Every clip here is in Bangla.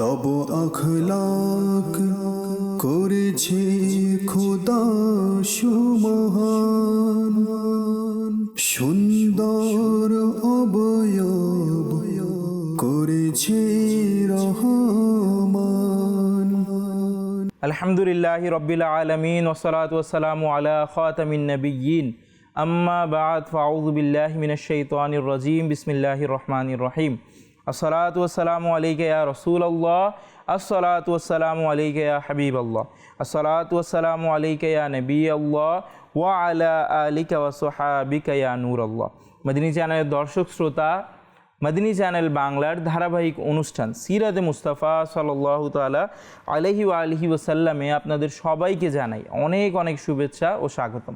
তব আখলাক করেছে খোদা সুমহান। সুন্দর অবয়ব করেছে রহমান। আলহামদুলিল্লাহ রবিল আলমিন ওসলাত ওসালাম আলা খাতামিন নবীন আম্মা বাদ ফাউজুবিল্লাহ মিনশাইতানির রাজিম। বিসমিল্লাহির রহমানির রহিম। আসসালাতু আলাইকা ইয়া রাসূলুল্লাহ। আসসালাতু আলাইকা ইয়া হাবিবাল্লাহ। আসসালাতু আলাইকা ইয়া নবিয়াল্লাহ। ওয়া আলা আলিকা ওয়া সাহাবিকা ইয়া নূরাল্লাহ। মদিনী চ্যানেলের দর্শক শ্রোতা, মদিনী চ্যানেল বাংলার ধারাবাহিক অনুষ্ঠান সিরাতে মুস্তাফা সাল্লাহ তালা আলহি আলহি ওসাল্লামে আপনাদের সবাইকে জানাই অনেক অনেক শুভেচ্ছা ও স্বাগতম।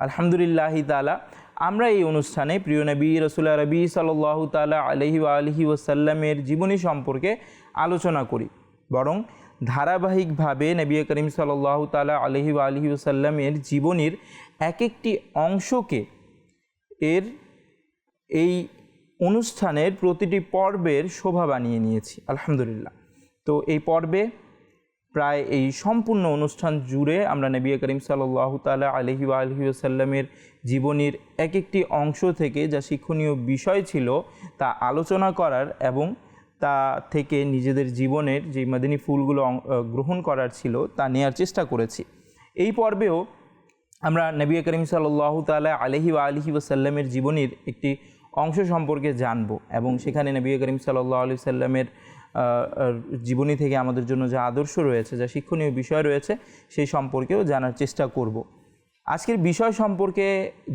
আলহামদুলিল্লাহি তালা আমরা এই অনুষ্ঠানে প্রিয় নবী রসুল রবি সাল্লাহ তালা আলহি আলহি ওসাল্লামের জীবনী সম্পর্কে আলোচনা করি। বরং ধারাবাহিকভাবে নবী করিম সাল্লাহ তালা আলহি আলহি ওসাল্লামের জীবনীর এক একটি অংশকে এর এই অনুষ্ঠানের প্রতিটি পর্বের শোভা বানিয়ে নিয়েছি। আলহামদুলিল্লাহ। তো এই পর্বে প্রায় এই সম্পূর্ণ অনুষ্ঠান জুড়ে আমরা নবী করিম সাল্লাহ তালা আলহি আলহি আসাল্লামের জীবনীর এক একটি অংশ থেকে যা শিক্ষণীয় বিষয় ছিল তা আলোচনা করার এবং তা থেকে নিজেদের জীবনের যে মাদিনী ফুলগুলো গ্রহণ করার ছিল তা নেয়ার চেষ্টা করেছি। এই পর্বেও আমরা নবী করিম সাল্লাহ তালা আলহি আলহি ওসাল্লামের জীবনীর একটি অংশ সম্পর্কে জানব এবং সেখানে নবী করিম সাল্লাহ আলি সাল্লামের জীবনী থেকে আমাদের জন্য যা আদর্শ রয়েছে, যা শিক্ষণীয় বিষয় রয়েছে, সেই সম্পর্কেও জানার চেষ্টা করব। আজকের বিষয় সম্পর্কে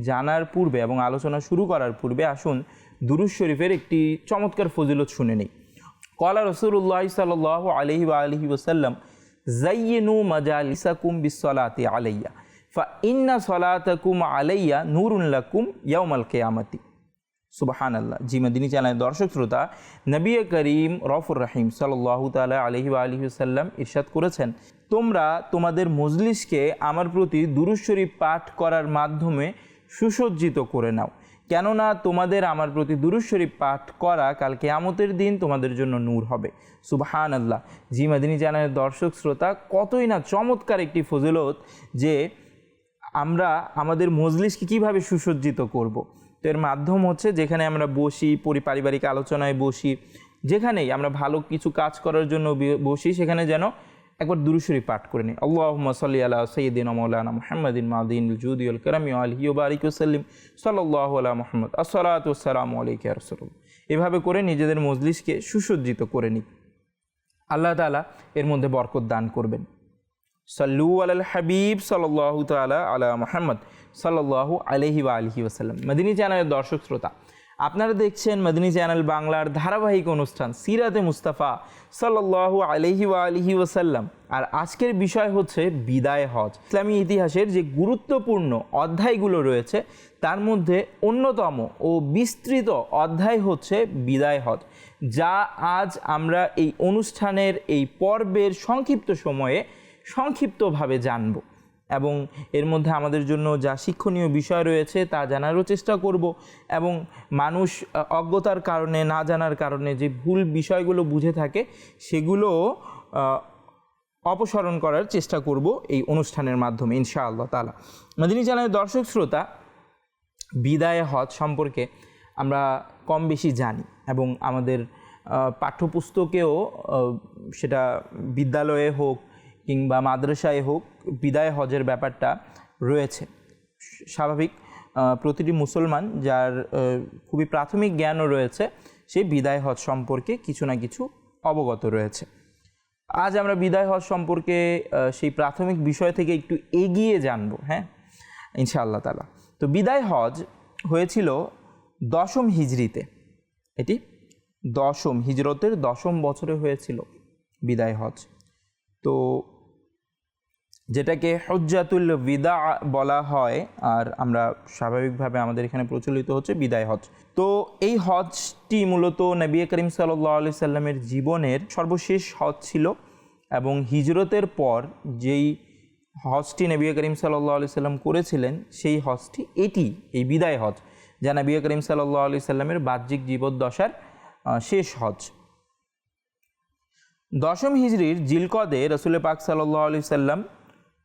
জানার পূর্বে এবং আলোচনা শুরু করার পূর্বে আসুন দুরুজ শরীফের একটি চমৎকার ফজিলত শুনে নিই। কলা রসুল্লাহ সাল আলহি আলহি ওসাল্লাম জাইয়েনু মাজালিসাকুম বিসলাতি আলাইয়া, ফা ইন্না সলাতাকুম আলাইয়া নুরুল্লাকুম ইয়াউমাল কেয়ামতি। সুবাহান আল্লাহ জি, মদিনী চ্যানেলের দর্শক শ্রোতা, নবী করিম রফুর রাহিম সাল্লাহ তালা আলহি বা আলহি সাল্লাম ইরশাদ করেছেন, তোমরা তোমাদের মজলিসকে আমার প্রতি দুরুজ শরীফ পাঠ করার মাধ্যমে সুসজ্জিত করে নাও। কেননা তোমাদের আমার প্রতি দুরুজ শরীফ পাঠ করা কাল কেয়ামতের দিন তোমাদের জন্য নূর হবে। সুবাহান আল্লাহ জি, মাদিনী চ্যানেলের দর্শক শ্রোতা, কতই না চমৎকার একটি ফজিলত যে আমরা আমাদের মজলিসকে কীভাবে সুসজ্জিত করব। তো এর মাধ্যম হচ্ছে যেখানে আমরা বসি পরি পারিবারিক আলোচনায় বসি, যেখানেই আমরা ভালো কিছু কাজ করার জন্য বসি, সেখানে যেন একবার দুরুশরী পাঠ করে নিই। আল্লাহ সাল্লি আলা সৈয়দিন মৌলানা মোহাম্মদিন মাদিন জুদিউল করমি আলহি বারিক সাল্লিম সাল্লাহ আলা মোহাম্মদ। আসসালাতাম আলাইক রসুল এভাবে করে নিজেদের মজলিসকে সুসজ্জিত করে নিই। আল্লাহ তালা এর মধ্যে বরকত দান করবেন। সাল্লু আল হাবিব সাল্লাহ তালা আলা মোহাম্মদ। সাল্লাহ আলহি বা আলহি ওসাল্লাম মদিনী চ্যানেলের দর্শক শ্রোতা, আপনারা দেখছেন মদিনী চ্যানেল বাংলার ধারাবাহিক অনুষ্ঠান সিরাতে মুস্তাফা সাল্লাহ আলহি ওয়া আলহি ওসাল্লাম আর আজকের বিষয় হচ্ছে বিদায় হজ। ইসলামী ইতিহাসের যে গুরুত্বপূর্ণ অধ্যায়গুলো রয়েছে, তার মধ্যে অন্যতম ও বিস্তৃত অধ্যায় হচ্ছে বিদায় হজ, যা আজ আমরা এই অনুষ্ঠানের এই পর্বের সংক্ষিপ্ত সময়ে সংক্ষিপ্তভাবে জানব। এবং এর মধ্যে আমাদের জন্য যা শিক্ষণীয় বিষয় রয়েছে তা জানারও চেষ্টা করব এবং মানুষ অজ্ঞতার কারণে, না জানার কারণে যে ভুল বিষয়গুলো বুঝে থাকে, সেগুলো অপসারণ করার চেষ্টা করব এই অনুষ্ঠানের মাধ্যমে, ইনশাআল্লাহ তালা মাদিনী চ্যানেলের দর্শক শ্রোতা, বিদায় হজ সম্পর্কে আমরা কম বেশি জানি এবং আমাদের পাঠ্যপুস্তকেও সেটা বিদ্যালয়ে হোক কিংবা মাদ্রাসায় হোক, বিদায় হজের ব্যাপারটা রয়েছে। স্বাভাবিক প্রতিটি মুসলমান যার খুবই প্রাথমিক জ্ঞানও রয়েছে, সে বিদায় হজ সম্পর্কে কিছু না কিছু অবগত রয়েছে। আজ আমরা বিদায় হজ সম্পর্কে সেই প্রাথমিক বিষয় থেকে একটু এগিয়ে জানব হ্যাঁ? ইনশাআল্লাহ তালা তো বিদায় হজ হয়েছিল দশম হিজরিতে এটি দশম, হিজরতের দশম বছরে হয়েছিল বিদায় হজ। তো যেটাকে হজ্জাতুল বিদা বলা হয়, আর আমরা স্বাভাবিকভাবে আমাদের এখানে প্রচলিত হচ্ছে বিদায় হজ। তো এই হজটি মূলত নবী করিম সাল্লাহ আলি সাল্লামের জীবনের সর্বশেষ হজ ছিল এবং হিজরতের পর যেই হজটি নবী করিম সাল্লাহ আলি সাল্লাম করেছিলেন, সেই হজটি এটি, এই বিদায় হজ, যা নবী করিম সাল্লাহ আলি সাল্লামের বাহ্যিক জীবদ্দশার শেষ হজ। দশম হিজড়ির জিলকদে রসুল পাক সাল্লাহ আলি সাল্লাম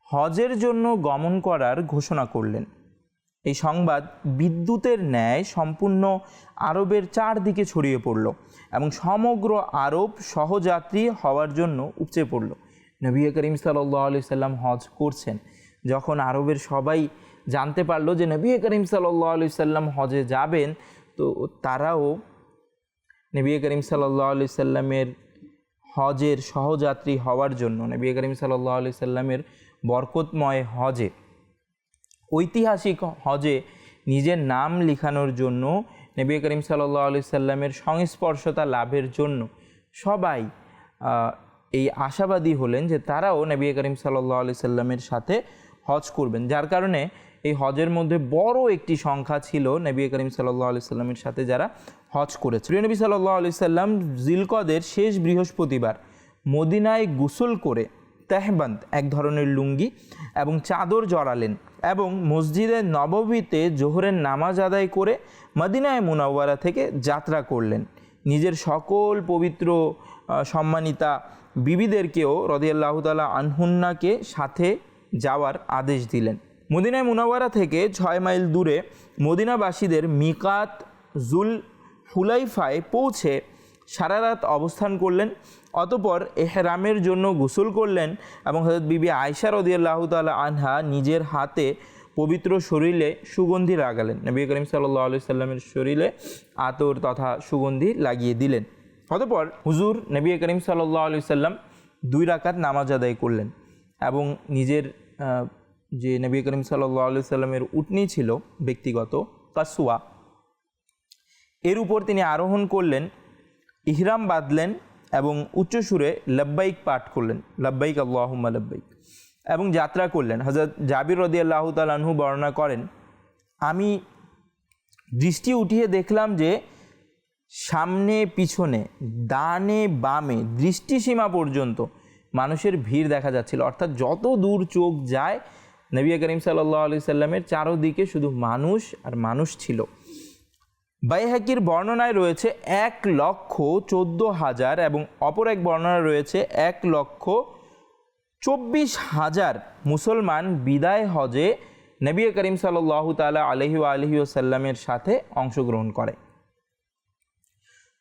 হজের জন্য গমন করার ঘোষণা করলেন। এই সংবাদ বিদ্যুতের ন্যায় সম্পূর্ণ আরবের চারদিকে ছড়িয়ে পড়ল এবং সমগ্র আরব সহযাত্রী হওয়ার জন্য উপচে পড়ল। নবী করিম সাল্লাহ আলি সাল্লাম হজ করছেন। যখন আরবের সবাই জানতে পারল যে নবী করিম সাল্লাহ আলি সাল্লাম হজে যাবেন, তো তারাও নবী করিম সাল্লাহ আলি সাল্লামের হজের সহযাত্রী হওয়ার জন্য, নবী করিম সাল্লাহ আলি সাল্লামের বরকতময় হজে। ঐতিহাসিক হজে নিজের নাম লিখানোর জন্য নবী করিম সাল্লাহ আলি সাল্লামের সংস্পর্শতা লাভের জন্য সবাই এই আশাবাদী হলেন যে তারাও নবী করিম সাল্লাহ আলি সাল্লামের সাথে হজ করবেন। যার কারণে এই হজের মধ্যে বড় একটি সংখ্যা ছিল নবী করিম সাল্লাহ আলি সাল্লামের সাথে যারা হজ করেছে প্রিয় নবী সাল্লাহ আলি সাল্লাম জিলকদের শেষ বৃহস্পতিবার মদিনায় গোসল করে তেহবান্ত, এক ধরনের লুঙ্গি এবং চাদর জড়ালেন এবং মসজিদে নববীতে জোহরের নামাজ আদায় করে মদিনায় মুনাওয়ারা থেকে যাত্রা করলেন। নিজের সকল পবিত্র সম্মানিতা বিবিদেরকেও রদিয়াল্লাহ তালা আনহুন্নাকে সাথে যাওয়ার আদেশ দিলেন। মদিনায় মুনাওয়ারা থেকে ছয় মাইল দূরে মদিনাবাসীদের মিকাত জুল হুলাইফায় পৌঁছে সারা রাত অবস্থান করলেন, অতপর এহরামের জন্য গোসল করলেন এবং হজরত বিবি আয়সা রদিয়াল্লাহ তালা আনহা নিজের হাতে পবিত্র শরীরে সুগন্ধি লাগালেন। নবী করিম সাল্লাহ সাল্লামের শরীরে আতর তথা সুগন্ধি লাগিয়ে দিলেন। অতপর হুজুর নবী করিম সাল্লাহ আলি সাল্লাম দুই রাকাত নামাজ আদায় করলেন এবং নিজের যে নবী করিম সাল্লাহ আলি সাল্লামের উটনি ছিল ব্যক্তিগত কাসুয়া এর উপর তিনি আরোহণ করলেন ইহরাম বাঁধলেন এবং উচ্চ সুরে লব্বাইক পাঠ করলেন। লব্বাইক আল্লাহুম্মা লব্বাইক। এবং যাত্রা করলেন। হজরত জাবির রদি আল্লাহ তালাহু বর্ণনা করেন, আমি দৃষ্টি উঠিয়ে দেখলাম যে সামনে, পিছনে, ডানে, বামে, দৃষ্টিসীমা পর্যন্ত মানুষের ভিড় দেখা যাচ্ছিল। অর্থাৎ যত দূর চোখ যায়, নবী করিম সাল্লাহ সাল্লামের চারোদিকে শুধু মানুষ আর মানুষ ছিল। বাইহাকির বর্ণনায় রয়েছে এক লক্ষ চোদ্দ হাজার এবং অপর এক বর্ণনায় রয়েছে এক লক্ষ চব্বিশ হাজার মুসলমান বিদায় হজে নবী করিম সাল্লাহ তালা আলহি আলহি সাল্লামের সাথে অংশগ্রহণ করে।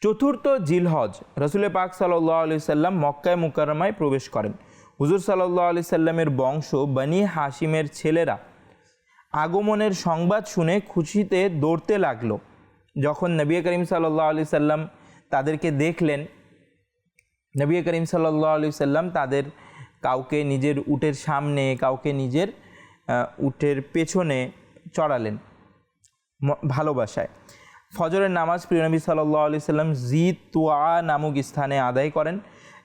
চতুর্থ জিলহজ রসুল পাক সাল্লাহ আলি সাল্লাম মক্কায় মুকারমায় প্রবেশ করেন। হুজুর সাল্লাহ আলি সাল্লামের বংশ বনি হাসিমের ছেলেরা আগমনের সংবাদ শুনে খুশিতে দৌড়তে লাগল। যখন নবী করিম সাল্লাহ আলি সাল্লাম তাদেরকে দেখলেন, নবী করিম সাল্লাহ আলি সাল্লাম তাদের কাউকে নিজের উটের সামনে, কাউকে নিজের উটের পেছনে চড়ালেন ভালোবাসায়। ফজরের নামাজ প্রিয়নবী সাল্লাহ আলি সাল্লাম জি তোয়া নামক স্থানে আদায় করেন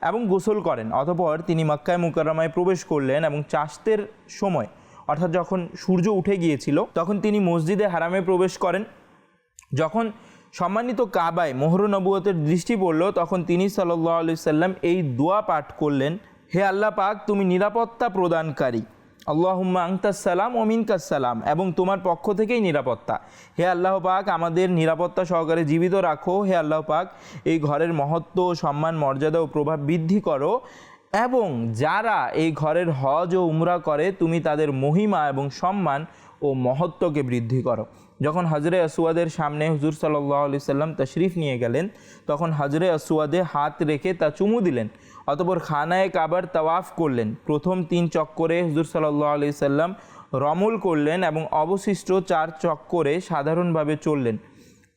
এবং গোসল করেন। অতপর তিনি মক্কায় মুকাররমায় প্রবেশ করলেন এবং চাষতের সময়, অর্থাৎ যখন সূর্য উঠে গিয়েছিল, তখন তিনি মসজিদে হারামে প্রবেশ করেন। যখন সম্মানিত কাবায় মোহর নবুয়তের দৃষ্টি পড়ল, তখন তিনি সাল্লাহ আলি সাল্লাম এই দোয়া পাঠ করলেন, হে আল্লাহ পাক, তুমি নিরাপত্তা প্রদানকারী। আল্লাহুম্মা আংতাসালাম ওমিনকাসালাম এবং তোমার পক্ষ থেকেই নিরাপত্তা। হে আল্লাহ পাক, আমাদের নিরাপত্তা সহকারে জীবিত রাখো। হে আল্লাহ পাক, এই ঘরের মহত্ব, সম্মান, মর্যাদা ও প্রভাব বৃদ্ধি করো এবং যারা এই ঘরের হজ ও উমরা করে, তুমি তাদের মহিমা এবং সম্মান ও মহত্বকে বৃদ্ধি করো। যখন হজরে আসুয়াদের সামনে হুজুর সাল্লাহ আলি সাল্লাম তশরিফ নিয়ে গেলেন, তখন হজরে আসুয়াদে হাত রেখে তা চুমু দিলেন, অতপর খানায় কাবার তাওয়াফ করলেন। প্রথম তিন চক্করে হুজুর সাল্লাহ আলি সাল্লাম রমল করলেন এবং অবশিষ্ট চার চক্করে সাধারণভাবে চললেন।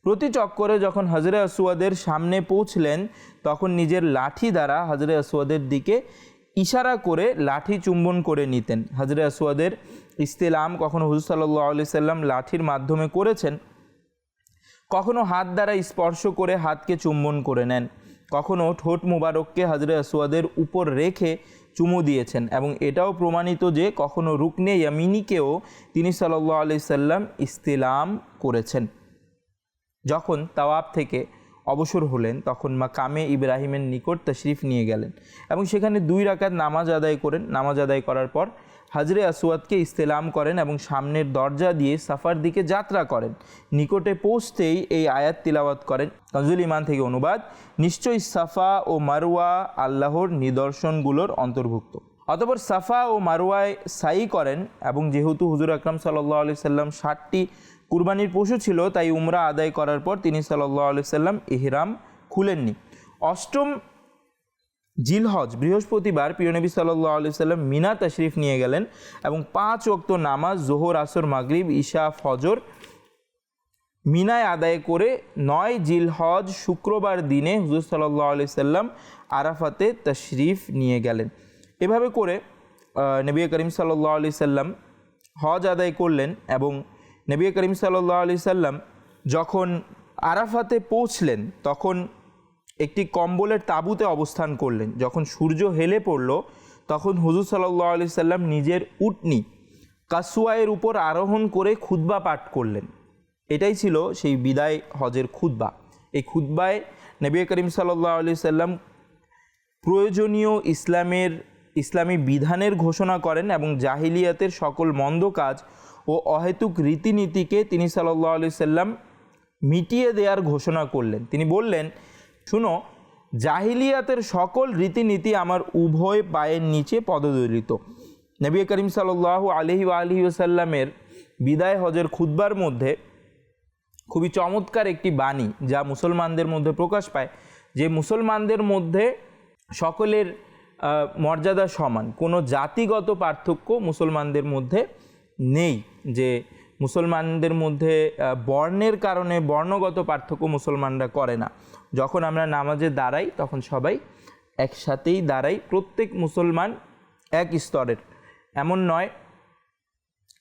প্রতি চক্করে যখন হজরে আসুয়াদের সামনে পৌঁছলেন, তখন নিজের লাঠি দ্বারা হজরে আসুয়াদের দিকে ইশারা করে লাঠি চুম্বন করে নিতেন। হজরে আসুয়াদের ইস্তেলাম কখনো হুজুর সাল্লাহ আলি সাল্লাম লাঠির মাধ্যমে করেছেন? কখনো হাত দ্বারা স্পর্শ করে হাতকে চুম্বন করে নেন? কখনো ঠোঁট মুবারককে হজরে আসুয়াদের উপর রেখে চুমু দিয়েছেন? এবং এটাও প্রমাণিত যে কখনো রুকনে ইয়ামিনীকেও তিনি সাল্লাহ আলি সাল্লাম ইস্তেলাম করেছেন। যখন তাওয়াব থেকে অবসর হলেন, তখন মাকামে ইব্রাহিমের নিকট তশরিফ নিয়ে গেলেন এবং সেখানে দুই রাকাত নামাজ আদায় করেন। নামাজ আদায় করার পর হাজরে আসওয়াদকে ইস্তেলাম করেন এবং সামনের দরজা দিয়ে সাফার দিকে যাত্রা করেন। নিকটে পৌঁছতেই এই আয়াত তিলাওয়াত করেন। কাজুল ইমান থেকে অনুবাদ, নিশ্চয়ই সাফা ও মারুয়া আল্লাহর নিদর্শনগুলোর অন্তর্ভুক্ত। অতপর সাফা ও মারুয়ায় সাই করেন এবং যেহেতু হুজুর আকরাম সাল্লাহ আলি সাল্লাম ষাটটি কুরবানির পশু ছিল, তাই উমরা আদায় করার পর তিনি সাল্লাহ আলি সাল্লাম ইহরাম খুলেননি। অষ্টম জিলহজ, বৃহস্পতিবার প্রিয়নবী সাল্লাহ আলি সাল্লাম মিনা তশরিফ নিয়ে গেলেন এবং পাঁচ ওক্ত নামাজ, জোহর, আসর, মাগরিব, ঈশা, ফজর মিনায় আদায় করে নয় জিলহজ শুক্রবার দিনে হুজুর সাল্লাহ আলি সাল্লাম আরাফাতে তশরিফ নিয়ে গেলেন। এভাবে করে নবী করিম সাল্লাহ আলি সাল্লাম হজ আদায় করলেন এবং নবী করিম সাল্লাহ আলি সাল্লাম যখন আরাফাতে পৌঁছলেন, তখন একটি কম্বলের তাঁবুতে অবস্থান করলেন। যখন সূর্য হেলে পড়ল, তখন হুজুর সাল্লাহ আলি সাল্লাম নিজের উটনি কাসুয়ায়ের উপর আরোহণ করে খুতবা পাঠ করলেন। এটাই ছিল সেই বিদায় হজের খুতবা। এই খুতবায় নবী করিম সাল্লাহ আলি সাল্লাম প্রয়োজনীয় ইসলামের, ইসলামী বিধানের ঘোষণা করেন এবং জাহিলিয়াতের সকল মন্দ কাজ ও অহেতুক রীতিনীতিকে তিনি সাল্লাহ আলি সাল্লাম মিটিয়ে দেওয়ার ঘোষণা করলেন। তিনি বললেন শুনো, জাহিলিয়াতের সকল রীতিনীতি আমার উভয় পায়ের নিচে পদদলিত। নবী করিম সাল্লাহ আলহি আলহি ওসাল্লামের বিদায় হজের খুতবার মধ্যে খুবই চমৎকার একটি বাণী যা মুসলমানদের মধ্যে প্রকাশ পায় যে মুসলমানদের মধ্যে সকলের মর্যাদা সমান। কোনো জাতিগত পার্থক্য মুসলমানদের মধ্যে নেই যে মুসলমানদের মধ্যে বর্ণের কারণে বর্ণগত পার্থক্য মুসলমানরা করে না। যখন আমরা নামাজে দাঁড়াই, তখন সবাই একসাথেই দাঁড়াই। প্রত্যেক মুসলমান এক স্তরের। এমন নয়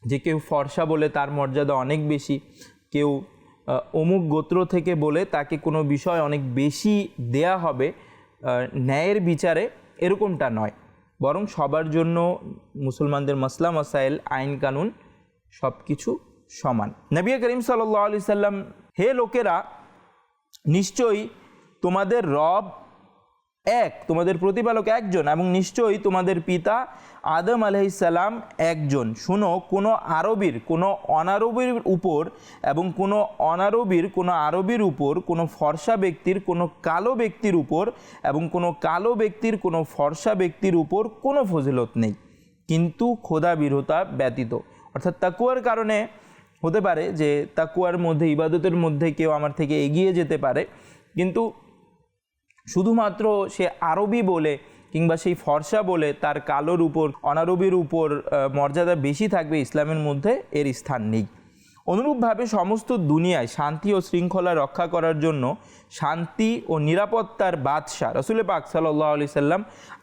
যে কেউ ফর্সা বলে তার মর্যাদা অনেক বেশি, কেউ অমুক গোত্র থেকে বলে তাকে কোনো বিষয় অনেক বেশি দেয়া হবে ন্যায়ের বিচারে, এরকমটা নয়। বরং সবার জন্য মুসলমানদের মাসলা, মাসাইল, আইন কানুন সব কিছু সমান। নবী করিম সাল্লাহ আলি সাল্লাম, হে লোকেরা, নিশ্চয়ই তোমাদের রব এক, তোমাদের প্রতিপালক একজন এবং নিশ্চয়ই তোমাদের পিতা আদম আলহিসাল্লাম একজন। শুনো, কোনো আরবির, কোনো অনারবির উপর এবং কোনো অনারবির, কোনো আরবির উপর, কোনো ফর্সা ব্যক্তির, কোনো কালো ব্যক্তির উপর এবং কোনো কালো ব্যক্তির, কোনো ফর্সা ব্যক্তির উপর কোনো ফজিলত নেই। কিন্তু খোদা বিরতা ব্যতীত। অর্থাৎ তাকুয়ার কারণে হতে পারে যে তাকুয়ার মধ্যে, ইবাদতের মধ্যে কেউ আমার থেকে এগিয়ে যেতে পারে। কিন্তু শুধুমাত্র সে আরবি বলে কিংবা সেই ফর্সা বলে তার কালোর উপর, অনারবির উপর মর্যাদা বেশি থাকবে ইসলামের মধ্যে, এর স্থান নেই। অনুরূপভাবে সমস্ত দুনিয়ায় শান্তি ও শৃঙ্খলা রক্ষা করার জন্য শান্তি ও নিরাপত্তার বাদশাহ রসুল পাক সাল্লাহ আলি সাল্লাম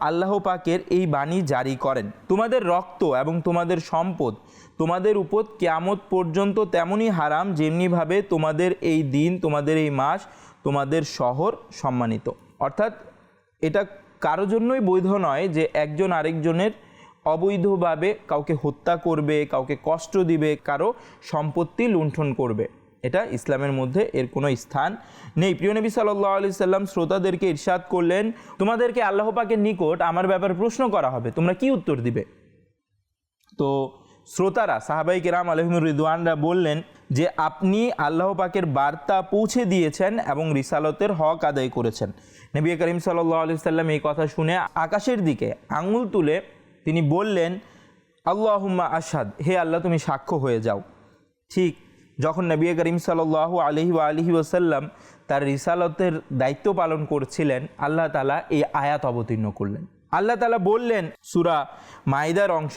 আল্লাহ পাকের এই বাণী জারি করেন। তোমাদের রক্ত এবং তোমাদের সম্পদ তোমাদের উপর কেয়ামত পর্যন্ত তেমনই হারাম যেমনিভাবে তোমাদের এই দিন, তোমাদের এই মাস, তোমাদের শহর সম্মানিত। অর্থাৎ এটা কারও জন্যই বৈধ নয় যে একজন আরেকজনের অবৈধভাবে কাউকে হত্যা করবে, কাউকে কষ্ট দিবে, কারও সম্পত্তি লুণ্ঠন করবে। এটা ইসলামের মধ্যে এর কোনো স্থান নেই। প্রিয় নবী সাল্লাহ আলি সাল্লাম শ্রোতাদেরকে ইরশাদ করলেন, তোমাদেরকে আল্লাহ পাকের নিকট আমার ব্যাপারে প্রশ্ন করা হবে, তোমরা কি উত্তর দিবে? তো শ্রোতারা, সাহাবাই কেরাম আলহিমুর রিদওয়ানরা বললেন যে, আপনি আল্লাহ পাকের বার্তা পৌঁছে দিয়েছেন এবং রিসালতের হক আদায় করেছেন। নবী করিম সাল্লাহ আলি সাল্লাম এই কথা শুনে আকাশের দিকে আঙুল তুলে তিনি বললেন, আল্লাহুম্মা আসাদ হে আল্লাহ তুমি সাক্ষ্য হয়ে যাও। ঠিক যখন নবী করিম সাল্লাহ আলহি আলহি ওসাল্লাম তার রিসালতের দায়িত্ব পালন করছিলেন, আল্লাহ তালা এই আয়াত অবতীর্ণ করলেন। আল্লাহ তালা বললেন, সুরা মাইদার অংশ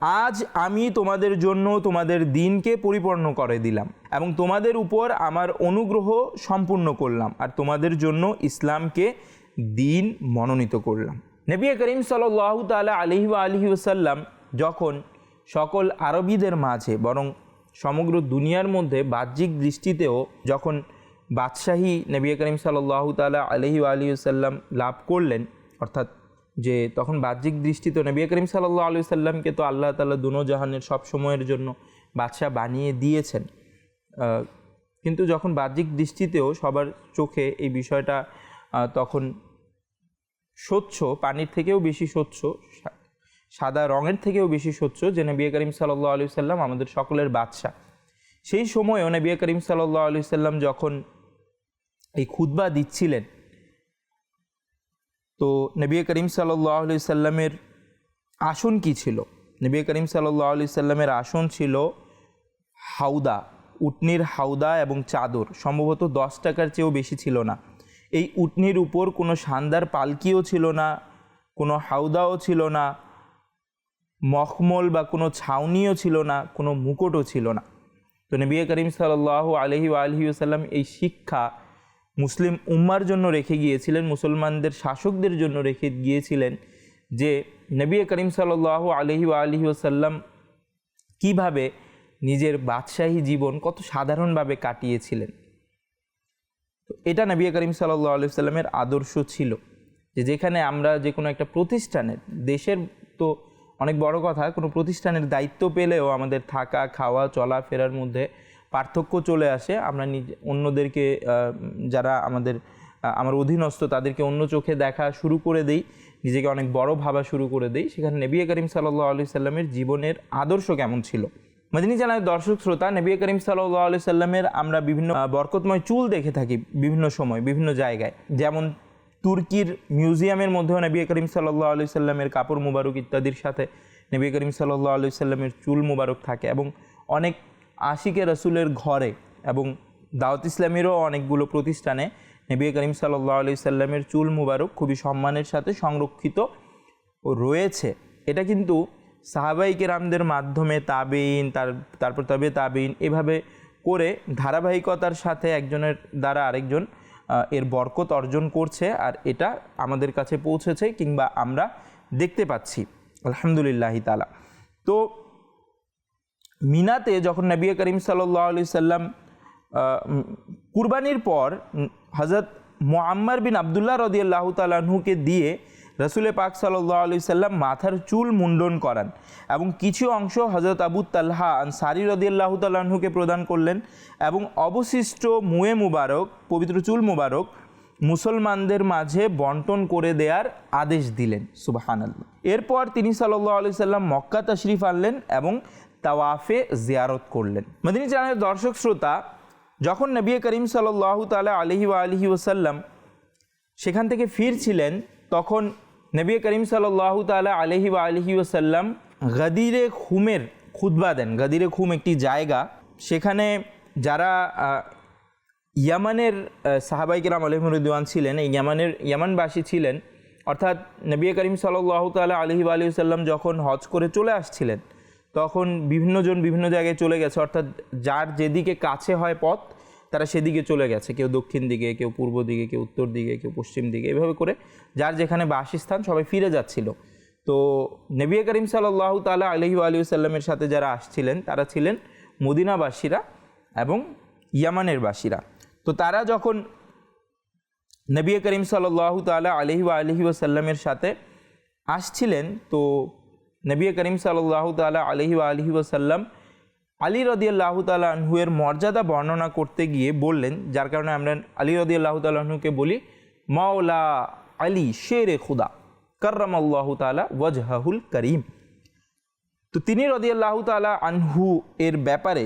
আজ আমি তোমাদের জন্য তোমাদের দিনকে পরিপূর্ণ করে দিলাম এবং তোমাদের উপর আমার অনুগ্রহ সম্পূর্ণ করলাম আর তোমাদের জন্য ইসলামকে দিন মনোনীত করলাম। নবী করিম সাল্লাহ তালা আলহি আলহি ওসাল্লাম যখন সকল আরবিদের মাঝে বরং সমগ্র দুনিয়ার মধ্যে বাহ্যিক দৃষ্টিতেও যখন বাদশাহী নবী করিম সাল্লাহ তালা আলহি আলী সাল্লাম লাভ করলেন, অর্থাৎ যে তখন বাহ্যিক দৃষ্টিতে নবী করিম সাল্লাহ আলু সাল্লামকে তো আল্লাহ তালা দুনো জাহানের সব সময়ের জন্য বাদশাহ বানিয়ে দিয়েছেন। কিন্তু যখন বাহ্যিক দৃষ্টিতেও সবার চোখে এই বিষয়টা তখন স্বচ্ছ, পানির থেকেও বেশি স্বচ্ছ সাদা রঙের থেকেও বেশি স্বচ্ছ যে নবী করিম সাল্লাহ আলি সাল্লাম আমাদের সকলের বাদশাহ। সেই সময়ও নবী করিম সাল্লাহ আলি সাল্লাম যখন এই খুতবা দিচ্ছিলেন তো নবী করিম সাল্লাহ আলি সাল্লামের আসন কি ছিল? নবী করিম সাল্লাহ আলি সাল্লামের আসন ছিল হাউদা উটনির হাউদা এবং চাদর। সম্ভবত দশ টাকার চেয়েও বেশি ছিল না। এই উটনির উপর কোনো শানদার পালকিও ছিল না, কোনো হাউদাও ছিল না, মখমল বা কোনো ছাউনিও ছিল না, কোনো মুকুটও ছিল না। তো নবী করিম সাল্লাহ আলহি আলহি আসাল্লাম এই শিক্ষা মুসলিম উম্মার জন্য রেখে গিয়েছিলেন, মুসলমানদের শাসকদের জন্য রেখে গিয়েছিলেন যে নবী করিম সাল্লাহ আলহি আলহি ওসাল্লাম কীভাবে নিজের বাদশাহী জীবন কত সাধারণভাবে কাটিয়েছিলেন। এটা নবী করিম সাল্লাহ আলু সাল্লামের আদর্শ ছিল যে যেখানে আমরা যে কোনো একটা প্রতিষ্ঠানের, দেশের তো অনেক বড় কথা, কোনো প্রতিষ্ঠানের দায়িত্ব পেলেও আমাদের থাকা, খাওয়া চলা ফেরার মধ্যে পার্থক্য চলে আসে। আমরা নিজে, অন্যদেরকে যারা আমাদের আমার অধীনস্থ তাদেরকে অন্য চোখে দেখা শুরু করে দেই, নিজেকে অনেক বড় ভাবা শুরু করে দেই। সেখানে নবী করিম সাল্লাহ আলি সাল্লামের জীবনের আদর্শ কেমন ছিল? মদিনী জানায় দর্শক শ্রোতা, নবী করিম সাল্লাহ আলি সাল্লামের আমরা বিভিন্ন বরকতময় চুল দেখে থাকি বিভিন্ন সময়, বিভিন্ন জায়গায়। যেমন তুর্কির মিউজিয়ামের মধ্যেও নবী করিম সাল্লাহ আলি সাল্লামের কাপড় মুবারক ইত্যাদির সাথে নবী করিম সাল্লাহ আলি সাল্লামের চুল মুবারক থাকে এবং অনেক আশিকে রসুলের ঘরে এবং দাওয়াত ইসলামেরও অনেকগুলো প্রতিষ্ঠানে নবী করিম সাল্লাহ আলি সাল্লামের চুল মুবারক খুবই সম্মানের সাথে সংরক্ষিত রয়েছে। এটা কিন্তু সাহাবাই কেরামদের মাধ্যমে তাবিন তার, তারপর তবে তাবিন এভাবে করে ধারাবাহিকতার সাথে একজনের দ্বারা আরেকজন এর বরকত অর্জন করছে আর এটা আমাদের কাছে পৌঁছেছে কিংবা আমরা দেখতে পাচ্ছি। আলহামদুলিল্লাহ তালা তো মিনাতে যখন নবী করিম সাল্লাহ আলি সাল্লাম কুরবানির পর হজরত মোয়াম্মার বিন আবদুল্লাহ রদিয়াল্লাহ তালাহুকে দিয়ে রসুলে পাক সাল্লাহ আলি সাল্লাম মাথার চুল মুন্ডন করান এবং কিছু অংশ হজরত আবু তাল্হা আনসারি রদিয়াল্লাহ তালাহুকে প্রদান করলেন এবং অবশিষ্ট মুয়ে মুবারক, পবিত্র চুল মুবারক মুসলমানদের মাঝে বন্টন করে দেওয়ার আদেশ দিলেন সুবাহান আল্লাহ এরপর তিনি সাল্লাহ আলি সাল্লাম মক্কা তশরিফ আনলেন এবং তাওয়াফে জিয়ারত করলেন। মদিনী চ্যানেলের দর্শক শ্রোতা, যখন নবী করিম সাল্লাহ তালা আলহি আলহি ওসাল্লাম সেখান থেকে ফিরছিলেন, তখন নবী করিম সাল্লাহ তালা আলহি আলহি ওসাল্লাম গদিরে খুমের খুতবা দেন। গাদিরে খুম একটি জায়গা, সেখানে যারা ইয়ামানের সাহাবাই কিরাম আলহমরুদ্দান ছিলেন, এই ইয়ামানের, ইয়ামানবাসী ছিলেন, অর্থাৎ নবী করিম সাল্লাহ তালা আলহি আলি সাল্লাম যখন হজ করে চলে আসছিলেন তখন বিভিন্নজন বিভিন্ন জায়গায় চলে গেছে। অর্থাৎ যার যেদিকে কাছে হয় পথ, তারা সেদিকে চলে গেছে। কেউ দক্ষিণ দিকে, কেউ পূর্ব দিকে, কেউ উত্তর দিকে, কেউ পশ্চিম দিকে। এভাবে করে যার যেখানে বাসস্থান সবাই ফিরে যাচ্ছিল। তো নবী করিম সাল্লাহ তালা আলহি আলী সাল্লামের সাথে যারা আসছিলেন, তারা ছিলেন মদিনাবাসীরা এবং ইয়ামানের বাসীরা। তো তারা যখন নবী করিম সাল্লাহ তালা আলহি আলহি ওসাল্লামের সাথে আসছিলেন, তো নবী করিম সাল্লাহ তালা আলহি আলহি ওসাল্লাম আলী রদিয়াল্লাহ তালা আনহুয়ের মর্যাদা বর্ণনা করতে গিয়ে বললেন, যার কারণে আমরা আলী রদিয়াল্লাহ তালাহুকে বলি, মাওলা আলী, শের এ খুদা করম আল্লাহ তালা ওয়াজহাহুল করিম। তো তিনি রদিয়াল্লাহ তালা আনহু এর ব্যাপারে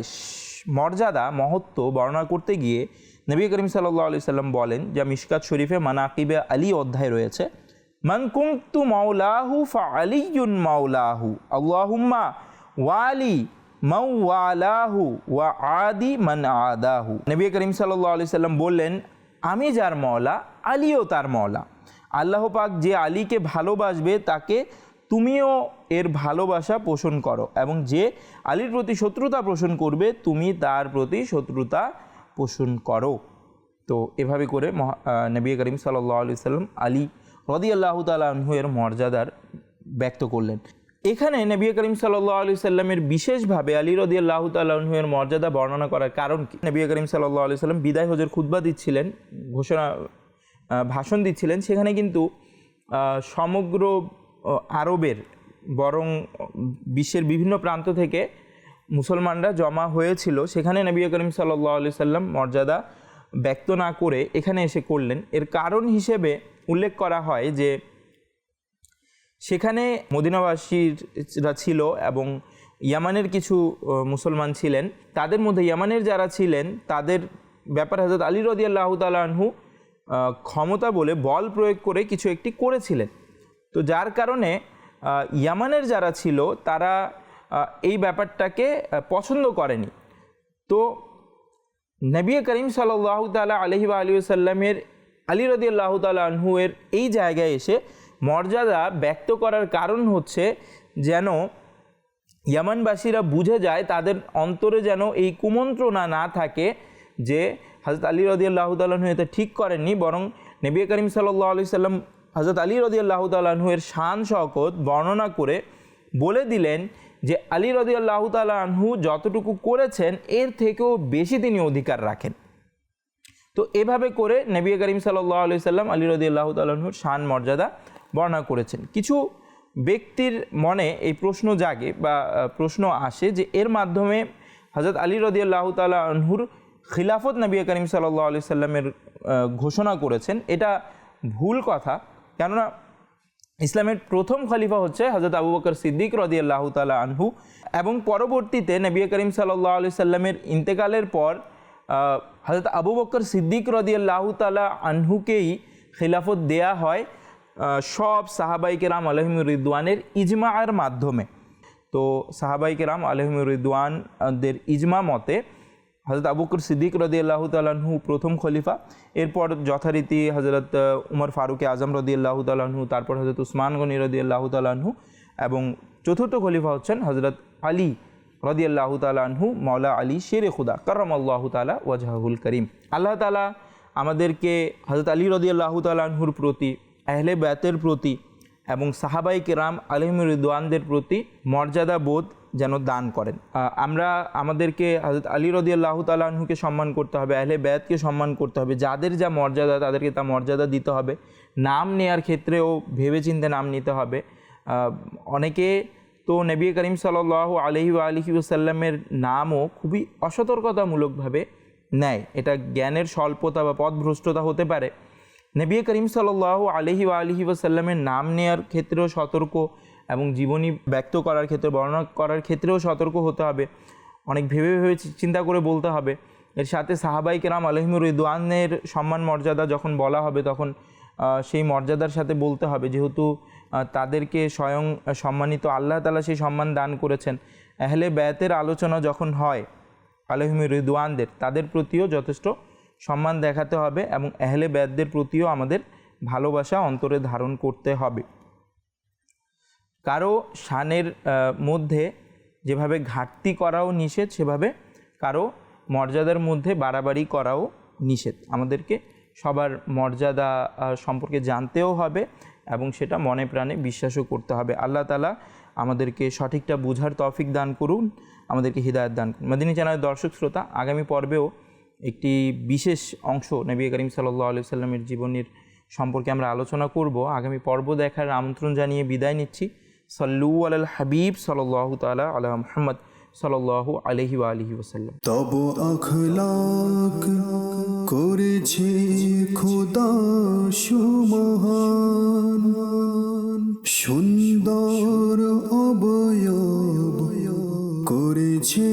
মর্যাদা, মহত্ব বর্ণনা করতে গিয়ে নবী করিম সাল্লাহ আলি সাল্লাম বলেন যা, মিশকাত শরীফে মানাকিবে আলী অধ্যায় রয়েছে। মান কুংতু মাওলাহু ফা আলিউন মাওলাহু। আল্লাহুম্মা ওয়ালি মাউ ওয়ালাহু ওয়া আদি মান আদাহু। নবী করিম সাল্লাহ আলি সাল্লাম বললেন, আমি যার মওলা, আলীও তার মওলা। আল্লাহ পাক যে আলীকে ভালোবাসবে, তাকে তুমিও এর ভালোবাসা পোষণ করো এবং যে আলীর প্রতি শত্রুতা পোষণ করবে, তুমি তার প্রতি শত্রুতা পোষণ করো। তো এভাবে করে নবী করিম সাল্লাহ আলি সাল্লাম আলী রদি আল্লাহ তালু এর মর্যাদার ব্যক্ত করলেন। এখানে নবী করিম সাল্লাহ আলি সাল্লামের বিশেষভাবে আলী রদি আল্লাহ তালু এর মর্যাদা বর্ণনা করার কারণ কি? নবী করিম সাল্লাহ আলি সাল্লাম বিদায় হজের খুদ্া দিচ্ছিলেন, ঘোষণা ভাষণ দিচ্ছিলেন। সেখানে কিন্তু সমগ্র আরবের বরং বিশ্বের বিভিন্ন প্রান্ত থেকে মুসলমানরা জমা হয়েছিল। সেখানে নবী করিম সাল্লাহ আলি সাল্লাম মর্যাদা ব্যক্ত না করে এখানে এসে করলেন। এর কারণ হিসেবে উল্লেখ করা হয় যে সেখানে মদিনাবাসীরা ছিল এবং ইয়ামানের কিছু মুসলমান ছিলেন। তাদের মধ্যে ইয়ামানের যারা ছিলেন, তাদের ব্যাপার হজরত আলী রদি আল্লাহ তালাহু ক্ষমতা বলে বল প্রয়োগ করে কিছু একটি করেছিলেন। তো যার কারণে ইয়ামানের যারা ছিল, তারা এই ব্যাপারটাকে পছন্দ করেনি। তো নবী করিম সাল্লাহ তালা আলহি আলী সাল্লামের আলী রদি আল্লাহ আনহুয়ের এই জায়গায় এসে মর্যাদা ব্যক্ত করার কারণ হচ্ছে যেন ইয়ামানবাসীরা বুঝে যায়, তাদের অন্তরে যেন এই কুমন্ত্রণা না থাকে যে হজরত আলী রদি আল্লাহ তালাহু এটা ঠিক করেননি, বরং নবী করিম সাল্লাহ আলি সাল্লাম হজরত আলী রদি আল্লাহ তালাহুয়ের শান শকত বর্ণনা করে বলে দিলেন যে আলী রদি আল্লাহ তালাহু যতটুকু করেছেন, এর থেকেও বেশি তিনি অধিকার রাখেন। তো এভাবে করে নবী করিম সাল্লাহ আলি সাল্লাম আলী রদি আল্লাহ তালাহুর শান, মর্যাদা বর্ণনা করেছেন। কিছু ব্যক্তির মনে এই প্রশ্ন জাগে বা প্রশ্ন আসে যে এর মাধ্যমে হজরত আলী রদি আল্লাহ তালাহুর খিলাফত নবী করিম সাল্লাহ আলি সাল্লামের ঘোষণা করেছেন। এটা ভুল কথা, কেননা ইসলামের প্রথম খলিফা হচ্ছে হজরত আবু বকর সিদ্দিক রদি আল্লাহ তালা আনহু এবং পরবর্তীতে নবী করিম সাল্লাহ আলি সাল্লামের ইন্তেকালের পর হজরত আবু বকর সিদ্দিক রদি আল্লাহ তালা আনহুকেই খিলাফত দেয়া হয় সব সাহাবাই কেরাম আলহিম রিদওয়ানের ইজমার মাধ্যমে। তো সাহাবাই কেরাম আলহিম রিদওয়ানদের ইজমা মতে হজরত আবুকর সিদ্দিক রদি আল্লাহ তালাহু প্রথম খলিফা, এরপর যথারীতি হজরত উমর ফারুক আজম রদি আল্লাহ তালাহু তারপর হজরত উসমান গনি রদি আল্লাহ তালাহু এবং চতুর্থ খলিফা হচ্ছেন হজরত আলী রদি আল্লাহ তালাহু মৌলা আলী, শেরে খুদা করম আল্লাহ তালা ওয়াজাহুল করিম। আল্লাহ তালা আমাদেরকে হজরত আলী রদি আল্লাহ তালাহুর প্রতি, আহলে ব্যাতের প্রতি এবং সাহাবাই কেরাম আলহিম প্রতি মর্যাদা বোধ যেন দান করেন। আমরা আমাদেরকে হজরত আলী রদি আল্লাহ তালাহুকে সম্মান করতে হবে, আহলে ব্যাতকে সম্মান করতে হবে, যাদের যা মর্যাদা তাদেরকে তা মর্যাদা দিতে হবে। নাম নেয়ার ক্ষেত্রেও ভেবেচিন্তে নাম নিতে হবে। অনেকে তো নবী করিম সাল আলহি আলহি সাল্লামের নামও খুবই অসতর্কতামূলকভাবে নেয়। এটা জ্ঞানের স্বল্পতা বা পথভ্রষ্টতা হতে পারে। নবী করিম সাল আলহি আলহি ওসাল্লামের নাম নেয়ার ক্ষেত্রেও সতর্ক এবং জীবনী ব্যক্ত করার ক্ষেত্রে, বর্ণনা করার ক্ষেত্রেও সতর্ক হতে হবে। অনেক ভেবে ভেবে চিন্তা করে বলতে হবে। এর সাথে সাহাবাই কেরাম আলহিমুর রিদওয়ানের সম্মান মর্যাদা যখন বলা হবে, তখন সেই মর্যাদার সাথে বলতে হবে। যেহেতু তাদেরকে স্বয়ং সম্মানিত আল্লাহ তালা সেই সম্মান দান করেছেন। আহলে ব্যাতের আলোচনা যখন হয় আলহিমুর রিদওয়ানদের, তাদের প্রতিও যথেষ্ট সম্মান দেখাতে হবে এবং আহলে ব্যাতদের প্রতিও আমাদের ভালোবাসা অন্তরে ধারণ করতে হবে। কারও শানের মধ্যে যেভাবে ঘাটতি করাও নিষেধ, সেভাবে কারও মর্যাদার মধ্যে বাড়াবাড়ি করাও নিষেধ। আমাদেরকে সবার মর্যাদা সম্পর্কে জানতেও হবে এবং সেটা মনে প্রাণে বিশ্বাসও করতে হবে। আল্লাহ তালা আমাদেরকে সঠিকটা বুঝার তফিক দান করুন, আমাদেরকে হৃদায়ত দান করুন। মাদিনী চ্যানেলের দর্শক শ্রোতা, আগামী পর্বেও একটি বিশেষ অংশ নবী করিম সাল্লাহ সাল্লামের জীবনের সম্পর্কে আমরা আলোচনা করব। আগামী পর্ব দেখার আমন্ত্রণ জানিয়ে বিদায় নিচ্ছি। সল্লু আল হাবিব সাল্লাহ তালা আলা মোহাম্মদ সাল্লাহ আলহি আলহি ওসাল্লাম করেছে খোদা সুমহান। সুন্দর অবয়ব করেছে